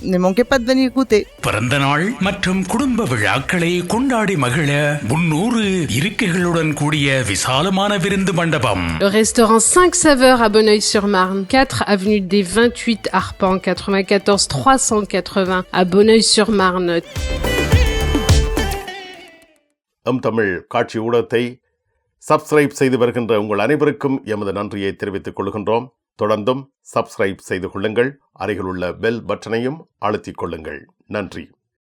Goûter. பிறந்த நாள் மற்றும் குடும்ப விழாக்களை கொண்டாடி மகிழ முன்னூறு இருக்கைகளுடன் கூடிய விசாலமான விருந்து மண்டபம் Le restaurant 5 saveurs à Bonneuil-sur-Marne, 4 avenue des 28 Arpents, 94 380 à Bonneuil-sur-Marne. M Tamil காட்சி ஊடகத்தை சப்ஸ்கிரைப் செய்து வருகின்ற உங்கள் அனைவருக்கும் எமது நன்றியை தெரிவித்துக் கொள்கின்றோம் தொடர்ந்தும் சப்ஸ்கிரைப் செய்து கொள்ளுங்கள். அருகிலுள்ள பெல் பட்டனையும் அழுத்திக் கொள்ளுங்கள். நன்றி.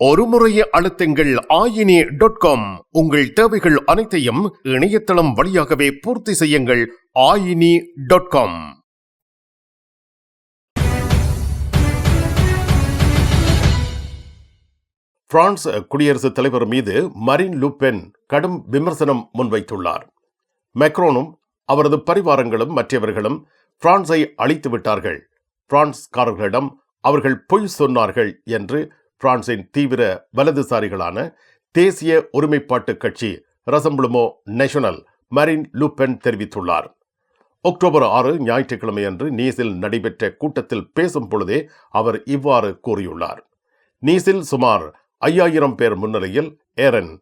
ஒரு முறைய அழுத்துங்கள் ஆயினி டாட் காம் உங்கள் தேவைகள் அனைத்தையும் இணையதளம் வழியாகவே பூர்த்தி செய்யுங்கள் ஆயினி டாட் காம் பிரான்ஸ் குடியரசுத் தலைவர் மீது மரின் லுபென் கடும் விமர்சனம் முன்வைத்துள்ளார். மெக்ரோனும் அவரது பரிவாரங்களும் மற்றவர்களும் பிரான்ஸை அழித்து விட்டார்கள் பிரான்ஸ்காரர்களிடம் அவர்கள் பொய் சொன்னார்கள் என்று பிரான்சின் தீவிர வலதுசாரிகளான தேசிய ஒருமைப்பாட்டு கட்சி ரசம்புளுமோ நேஷனல் மரின் லூபென் தெரிவித்துள்ளார். அக்டோபர் ஆறு ஞாயிற்றுக்கிழமை அன்று நீஸில் நடைபெற்ற கூட்டத்தில் பேசும் பொழுதே அவர் இவ்வாறு கூறியுள்ளார். நீஸில் சுமார் ஐயாயிரம் பேர் முன்னிலையில் ஏரன்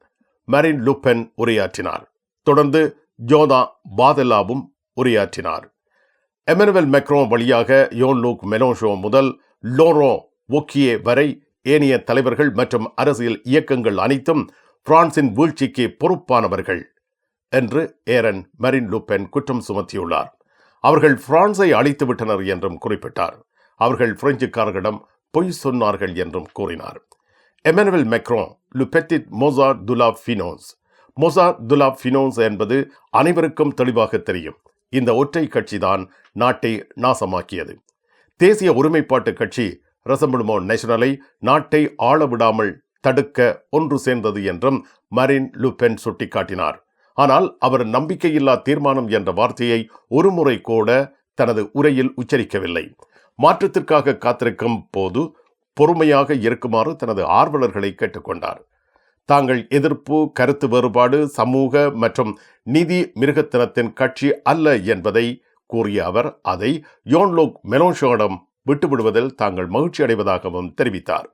மரின் லூபென் உரையாற்றினார். தொடர்ந்து ஜோதா பாதெல்லாவும் உரையாற்றினார். எமனுவல் மெக்ரோ வழியாக யோன் லூக் மெனோஷோ முதல் லோரோ ஒக்கியே வரை ஏனைய தலைவர்கள் மற்றும் அரசியல் இயக்கங்கள் அனைத்தும் பிரான்சின் வீழ்ச்சிக்கு பொறுப்பானவர்கள் என்று ஏரன் மரின் லுப்பென் குற்றம் சுமத்தியுள்ளார். அவர்கள் பிரான்ஸை அழித்துவிட்டனர் என்றும் குறிப்பிட்டார். அவர்கள் பிரெஞ்சுக்காரர்களிடம் பொய் சொன்னார்கள் என்றும் கூறினார். எமனுவல் மெக்ரோ லுபெத்திட் மோசா துலா ஃபினோஸ். மொசா துலா ஃபினோஸ் என்பது அனைவருக்கும் தெளிவாக தெரியும். இந்த ஒற்றை கட்சிதான் நாட்டை நாசமாக்கியது. தேசிய ஒருமைப்பாட்டு கட்சி ரசம்பிடுமோ நேஷனலை? நாட்டை ஆள விடாமல் தடுக்க ஒன்று சேர்ந்தது என்றும் மரின் லுபென் சுட்டிக்காட்டினார். ஆனால் அவர் நம்பிக்கையில்லா தீர்மானம் என்ற வார்த்தையை ஒருமுறை கூட தனது உரையில் உச்சரிக்கவில்லை. மாற்றத்திற்காக காத்திருக்கும் போது பொறுமையாக இருக்குமாறு தனது ஆர்வலர்களை கேட்டுக்கொண்டார். தாங்கள் எதிர்ப்பு கருத்து வேறுபாடு சமூக மற்றும் நிதி மிருகத்தனத்தின் கட்சி அல்ல என்பதை கூறிய அவர் அதை யோன்லோக் மெலோஷோடம் விட்டுவிடுவதில் தாங்கள் மகிழ்ச்சி அடைவதாகவும் தெரிவித்தார்.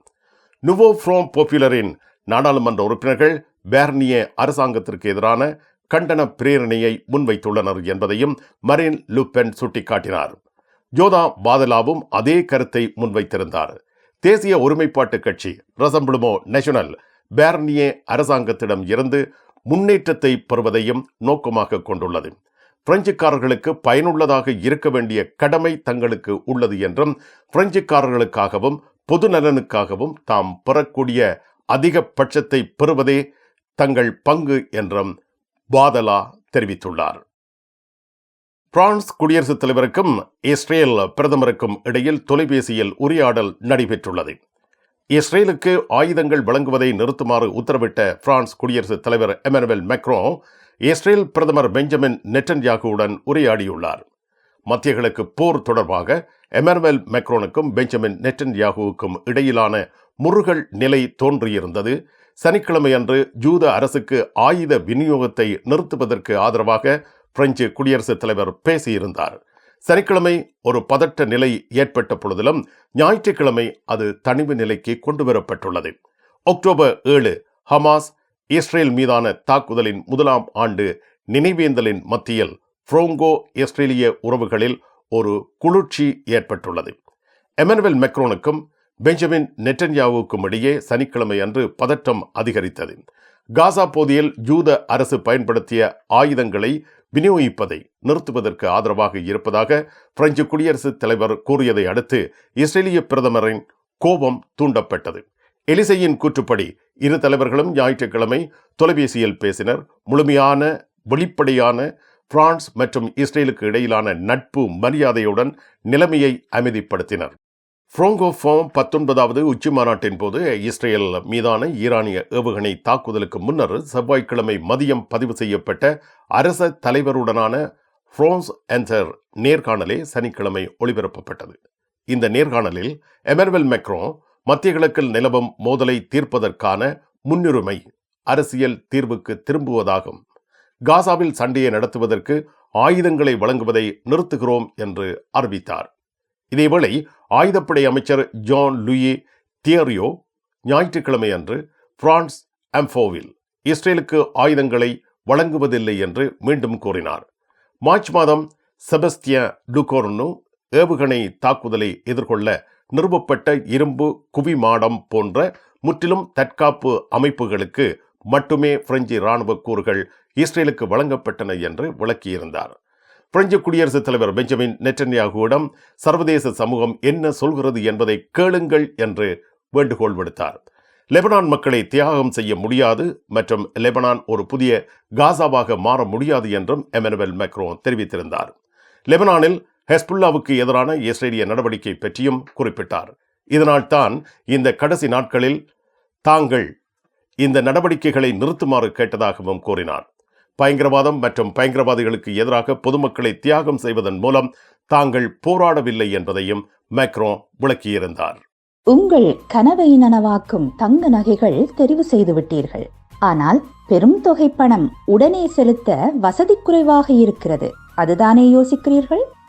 நுவோ ஃப்ரோம் போப்புலரின் நாடாளுமன்ற உறுப்பினர்கள் பேர்னிய அரசாங்கத்திற்கு எதிரான கண்டன பிரேரணையை முன்வைத்துள்ளனர் என்பதையும் மரின் லுப்பென் சுட்டிக்காட்டினார். ஜோதா பாதலாவும் அதே கருத்தை முன்வைத்திருந்தார். தேசிய ஒருமைப்பாட்டு கட்சி ரசம்பிளுமோ நேஷனல் பேர்னியே அரசாங்கத்திடம் இருந்து முன்னேற்றத்தை பெறுவதையும் நோக்கமாக கொண்டுள்ளது. பிரெஞ்சுக்காரர்களுக்கு பயனுள்ளதாக இருக்க வேண்டிய கடமை தங்களுக்கு உள்ளது என்றும் பிரெஞ்சுக்காரர்களுக்காகவும் பொது நலனுக்காகவும் தாம் பெறக்கூடிய அதிகபட்சத்தை பெறுவதே தங்கள் பங்கு என்றும் பாதலா தெரிவித்துள்ளார். பிரான்ஸ் குடியரசுத் தலைவருக்கும் இஸ்ரேல் பிரதமருக்கும் இடையில் தொலைபேசியில் உரையாடல் நடைபெற்றுள்ளது. இஸ்ரேலுக்கு ஆயுதங்கள் வழங்குவதை நிறுத்துமாறு உத்தரவிட்ட பிரான்ஸ் குடியரசுத் தலைவர் எமனுவல் மெக்ரோ இஸ்ரேல் பிரதமர் பெஞ்சமின் நெட்டன்யாகுவுடன் உரையாடியுள்ளார். மத்திய கிழக்கு போர் தொடர்பாக எமர்வெல் மெக்ரோனுக்கும் பெஞ்சமின் நெட்டன்யாகுவுக்கும் இடையிலான முருகல் நிலை தோன்றியிருந்தது. சனிக்கிழமையன்று ஜூத அரசுக்கு ஆயுத விநியோகத்தை நிறுத்துவதற்கு ஆதரவாக பிரெஞ்சு குடியரசுத் தலைவர் பேசியிருந்தார். சனிக்கிழமை ஒரு பதட்ட நிலை ஏற்பட்ட பொழுதிலும் ஞாயிற்றுக்கிழமை அது தனிவு நிலைக்கு கொண்டு வரப்பட்டுள்ளது அக்டோபர் ஏழு ஹமாஸ் இஸ்ரேல் மீதான தாக்குதலின் முதலாம் ஆண்டு நினைவேந்தலின் மத்தியில் ஃப்ரோங்கோ இஸ்ரேலிய உறவுகளில் ஒரு குளிர்ச்சி ஏற்பட்டுள்ளது. எமனுவல் மெக்ரோனுக்கும் பெஞ்சமின் நெட்டன்யாவுக்கும் இடையே சனிக்கிழமை அன்று பதற்றம் அதிகரித்தது. காசா பகுதியில் ஜூத அரசு பயன்படுத்திய ஆயுதங்களை விநியோகிப்பதை நிறுத்துவதற்கு ஆதரவாக இருப்பதாக பிரெஞ்சு குடியரசுத் தலைவர் கூறியதை அடுத்து இஸ்ரேலிய பிரதமரின் கோபம் தூண்டப்பட்டது. எலிசையின் கூற்றுப்படி இரு தலைவர்களும் ஞாயிற்றுக்கிழமை தொலைபேசியில் பேசினர். முழுமையான வெளிப்படையான பிரான்ஸ் மற்றும் இஸ்ரேலுக்கு இடையிலான நட்பு மரியாதையுடன் நிலைமையை அமைதிப்படுத்தினர். ஃப்ரோங்கோஃபோம் பத்தொன்பதாவது உச்சி மாநாட்டின் போது இஸ்ரேல் மீதான ஈரானிய ஏவுகணை தாக்குதலுக்கு முன்னர் செவ்வாய்க்கிழமை மதியம் பதிவு செய்யப்பட்ட அரச தலைவருடனான ஃப்ரோன்ஸ் என்சர் நேர்காணலே சனிக்கிழமை ஒளிபரப்பப்பட்டது. இந்த நேர்காணலில் எமர்வெல் மெக்ரோ மத்திய கிழக்கில் நிலவும் மோதலை தீர்ப்பதற்கான முன்னுரிமை அரசியல் தீர்வுக்கு திரும்புவதாகும். காசாவில் சண்டையை நடத்துவதற்கு ஆயுதங்களை வழங்குவதை நிறுத்துகிறோம் என்று அறிவித்தார். இதேவேளை ஆயுதப்படை அமைச்சர் ஜான் லூயி தியரியோ ஞாயிற்றுக்கிழமை அன்று பிரான்ஸ் அம்ஃபோவில் இஸ்ரேலுக்கு ஆயுதங்களை வழங்குவதில்லை என்று மீண்டும் கூறினார். மார்ச் மாதம் செபஸ்திய டுகோர்னு ஏவுகணை தாக்குதலை எதிர்கொள்ள நிறுவப்பட்ட இரும்பு குவிமாடம் போன்ற முற்றிலும் தற்காப்பு அமைப்புகளுக்கு மட்டுமே பிரெஞ்சு இராணுவ கூறுகள் இஸ்ரேலுக்கு வழங்கப்பட்டன என்று விளக்கியிருந்தார். பிரெஞ்சு குடியரசுத் தலைவர் பெஞ்சமின் நெட்டன்யாகுவிடம் சர்வதேச சமூகம் என்ன சொல்கிறது என்பதை கேளுங்கள் என்று வேண்டுகோள் விடுத்தார். லெபனான் மக்களை தியாகம் செய்ய முடியாது மற்றும் லெபனான் ஒரு புதிய காசாவாக மாற முடியாது என்றும் எமனுவல் மெக்ரோ தெரிவித்திருந்தார். லெபனானில் ஹெஸ்புல்லாவுக்கு எதிரான இஸ்ரேலிய நடவடிக்கை பற்றியும் குறிப்பிட்டார். இதனால் தான் இந்த கடைசி நாட்களில் தாங்கள் இந்த நடவடிக்கைகளை நிறுத்துமாறு கேட்டதாகவும் கூறினார். பயங்கரவாதம் மற்றும் பயங்கரவாதிகளுக்கு எதிராக பொதுமக்களை தியாகம் செய்வதன் மூலம் தாங்கள் போராடவில்லை என்பதையும் மேக்ரோ விளக்கியிருந்தார். உங்கள் கனவை நனவாக்கும் தங்க நகைகள் தெரிவு செய்து விட்டீர்கள் ஆனால் பெரும் தொகை பணம் உடனே செலுத்த வசதி குறைவாக இருக்கிறது. அதுதானே யோசிக்கிறீர்கள்?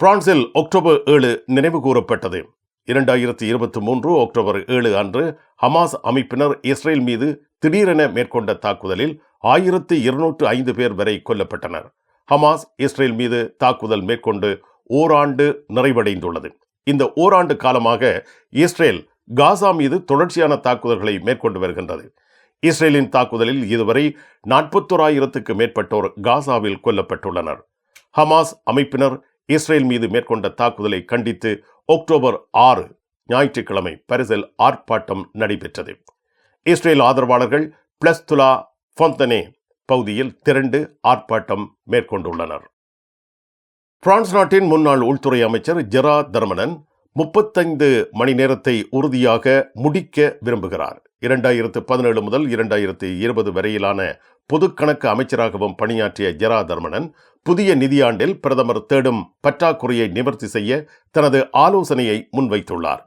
பிரான்சில் அக்டோபர் ஏழு நினைவு கூறப்பட்டது இரண்டாயிரத்தி இருபத்தி மூன்று அக்டோபர் ஏழு அன்று ஹமாஸ் அமைப்பினர் இஸ்ரேல் மீது திடீரென மேற்கொண்ட தாக்குதலில் ஆயிரத்து இருநூற்று ஐந்து பேர் வரை கொல்லப்பட்டனர். ஹமாஸ் இஸ்ரேல் மீது தாக்குதல் மேற்கொண்டு ஓராண்டு நிறைவடைந்துள்ளது. இந்த ஓராண்டு காலமாக இஸ்ரேல் காசா மீது தொடர்ச்சியான தாக்குதல்களை மேற்கொண்டு வருகின்றது. இஸ்ரேலின் தாக்குதலில் இதுவரை நாற்பத்தோராயிரத்துக்கு மேற்பட்டோர் காசாவில் கொல்லப்பட்டுள்ளனர். ஹமாஸ் அமைப்பினர் இஸ்ரேல் மீது மேற்கொண்ட தாக்குதலை கண்டித்து அக்டோபர் ஆறு ஞாயிற்றுக்கிழமை பரிசில் ஆர்ப்பாட்டம் நடைபெற்றது. இஸ்ரேல் ஆதரவாளர்கள் பிளஸ்துலா ஃபொந்தனே பகுதியில் திரண்டு ஆர்ப்பாட்டம் மேற்கொண்டுள்ளனர். பிரான்ஸ் நாட்டின் முன்னாள் உள்துறை அமைச்சர் ஜெரா தர்மனன் முப்பத்தைந்து மணி நேரத்தை உறுதியாக முடிக்க விரும்புகிறார். இரண்டாயிரத்து பதினேழு முதல் இரண்டாயிரத்து இருபது வரையிலான பொதுக்கணக்கு அமைச்சராகவும் பணியாற்றிய ஜெரா தர்மனன் புதிய நிதியாண்டில் பிரதமர் தேடும் பற்றாக்குறையை நிவர்த்தி செய்ய தனது ஆலோசனையை முன்வைத்துள்ளார்.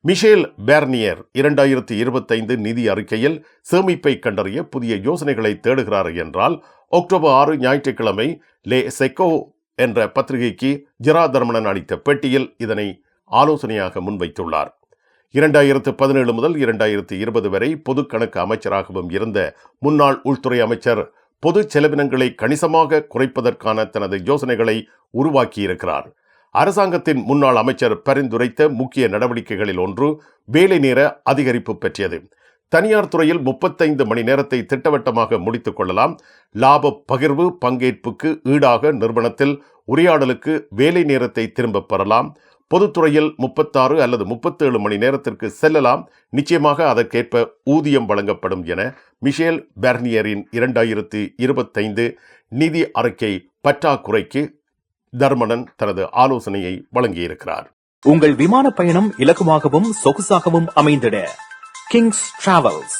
மிஷேல் பேர்னியர் இரண்டாயிரத்தி இருபத்தைந்து நிதி அறிக்கையில் சேமிப்பை கண்டறிய புதிய யோசனைகளை தேடுகிறார் என்றால் அக்டோபர் ஆறு ஞாயிற்றுக்கிழமை லே செக்கோ என்ற பத்திரிகைக்கு ஜெரா தர்மணன் அளித்த பேட்டியில் இதனை ஆலோசனையாக முன்வைத்துள்ளார். இரண்டாயிரத்து பதினேழு முதல் இரண்டாயிரத்து இருபது வரை பொது கணக்கு அமைச்சராகவும் இருந்த முன்னாள் உள்துறை அமைச்சர் பொது செலவினங்களை கணிசமாக குறைப்பதற்கான தனது யோசனைகளை உருவாக்கியிருக்கிறார். அரசாங்கத்தின் முன்னாள் அமைச்சர் பரிந்துரைத்த முக்கிய நடவடிக்கைகளில் ஒன்று வேலை நேர அதிகரிப்பு பற்றியது. தனியார் துறையில் முப்பத்தைந்து மணி நேரத்தை திட்டவட்டமாக முடித்துக் கொள்ளலாம். லாப பகிர்வு பங்கேற்புக்கு ஈடாக நிறுவனத்தில் உரையாடலுக்கு வேலை நேரத்தை திரும்பப் பெறலாம். பொதுத்துறையில் முப்பத்தாறு அல்லது முப்பத்தேழு மணி நேரத்திற்கு செல்லலாம். நிச்சயமாக அதற்கேற்ப ஊதியம் வழங்கப்படும் என மிஷேல் பெர்னியரின் இரண்டாயிரத்து இருபத்தைந்து நிதி அறிக்கை பற்றாக்குறைக்கு தர்மணன் தனது ஆலோசனையை வழங்கியிருக்கிறார். உங்கள் விமான பயணம் இலகுவாகவும் சொகுசாகவும் அமைந்திட கிங்ஸ் டிராவல்ஸ்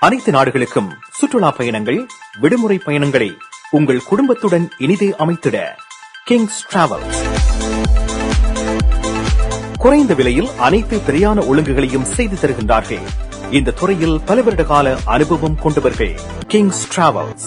அனைத்து நாடுகளுக்கும் சுற்றுலா பயணங்கள் விடுமுறை பயணங்களை உங்கள் குடும்பத்துடன் இனிதே அமைத்திட கிங்ஸ் டிராவல்ஸ் குறைந்த விலையில் அனைத்து திரையான ஒழுங்குகளையும் செய்து தருகின்றார்கள். இந்த துறையில் பல வருட கால அனுபவம் கொண்டவர்கள். கிங்ஸ் டிராவல்ஸ்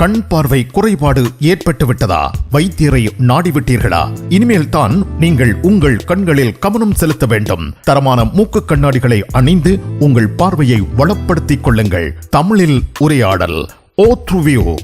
கண் பார்வை குறைபாடு ஏற்பட்டுவிட்டதா? வைத்தியரை நாடிவிட்டீர்களா? இனிமேல் தான் நீங்கள் உங்கள் கண்களில் கவனம் செலுத்த வேண்டும். தரமான மூக்கு கண்ணாடிகளை அணிந்து உங்கள் பார்வையை வளப்படுத்திக் கொள்ளுங்கள். தமிழில் உரையாடல் ஓ த்ருவியோ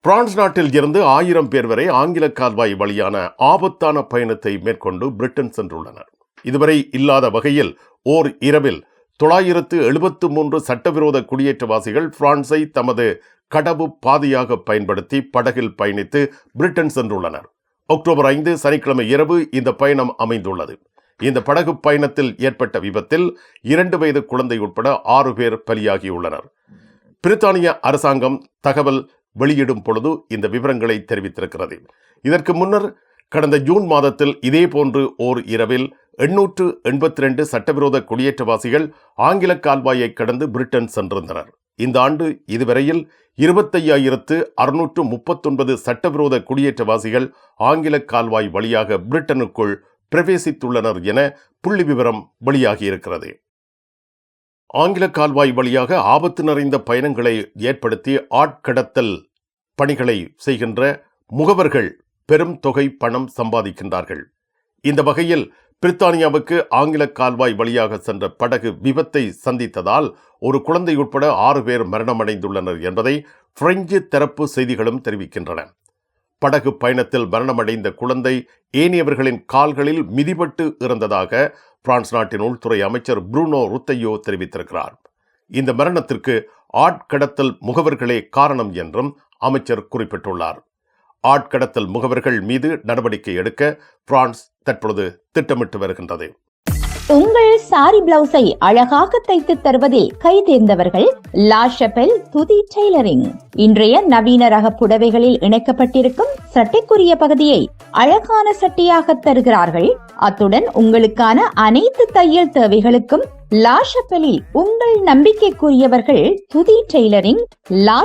பிரான்ஸ் நாட்டில் இருந்து ஆயிரம் பேர் வரை ஆங்கில கால்வாய் வழியான ஆபத்தான பயணத்தை மேற்கொண்டு பிரிட்டன் சென்றுள்ளனர். இதுவரை இல்லாத வகையில் ஓர் இரவில் தொள்ளாயிரத்து எழுபத்து மூன்று சட்டவிரோத குடியேற்றவாசிகள் பிரான்ஸை தமது கடவு பாதையாக பயன்படுத்தி படகில் பயணித்து பிரிட்டன் சென்றுள்ளனர். அக்டோபர் ஐந்து சனிக்கிழமை இரவு இந்த பயணம் அமைந்துள்ளது. இந்த படகு பயணத்தில் ஏற்பட்ட விபத்தில் இரண்டு வயது குழந்தை உட்பட ஆறு பேர் பலியாகியுள்ளனர். பிரித்தானிய அரசாங்கம் தகவல் வெளியிடும் பொழுது இந்த விவரங்களை தெரிவித்திருக்கிறது. இதற்கு முன்னர் கடந்த ஜூன் மாதத்தில் இதேபோன்று ஓர் இரவில் எண்ணூற்று எண்பத்தி ரெண்டு சட்டவிரோத குடியேற்றவாசிகள் ஆங்கில கால்வாயை கடந்து பிரிட்டன் சென்றிருந்தனர். இந்த ஆண்டு இதுவரையில் இருபத்தையாயிரத்து அறுநூற்று முப்பத்தொன்பது சட்டவிரோத குடியேற்றவாசிகள் ஆங்கில கால்வாய் வழியாக பிரிட்டனுக்குள் பிரவேசித்துள்ளனர் என புள்ளி விவரம் வெளியாகியிருக்கிறது. ஆங்கில கால்வாய் வழியாக ஆபத்து நிறைந்த பயணங்களை ஏற்படுத்தி ஆட்கடத்தல் பணிகளை செய்கின்ற முகவர்கள் பெரும் தொகை பணம் சம்பாதிக்கின்றார்கள். இந்த வகையில் பிரித்தானியாவுக்கு ஆங்கில கால்வாய் வழியாக சென்ற படகு விபத்தை சந்தித்ததால் ஒரு குழந்தை உட்பட ஆறு பேர் மரணமடைந்துள்ளனர் என்பதை பிரெஞ்சு தரப்பு செய்திகளும் தெரிவிக்கின்றன. படகு பயணத்தில் மரணமடைந்த குழந்தை ஏனியவர்களின் கால்களில் மிதிபட்டு இறந்ததாக பிரான்ஸ் நாட்டின் உள்துறை அமைச்சர் புரூனோ ருத்தையோ தெரிவித்திருக்கிறார். இந்த மரணத்திற்கு ஆட்கடத்தல் முகவர்களே காரணம் என்றும் அமைச்சர் குறிப்பிட்டுள்ளார். ஆட்கடத்தல் முகவர்கள் மீது நடவடிக்கை எடுக்க பிரான்ஸ் தற்பொழுது திட்டமிட்டு வருகின்றது. உங்கள் சாரி பிளவுஸை அழகாக தைத்து தருவதில் கை தேர்ந்தவர்கள் லா துதி டெய்லரிங். இன்றைய நவீன ரக புடவைகளில் இணைக்கப்பட்டிருக்கும் சட்டைக்குரிய பகுதியை அழகான சட்டையாக தருகிறார்கள். அத்துடன் உங்களுக்கான அனைத்து தையல் தேவைகளுக்கும் லா உங்கள் நம்பிக்கைக்குரியவர்கள் துதி டெய்லரிங் லா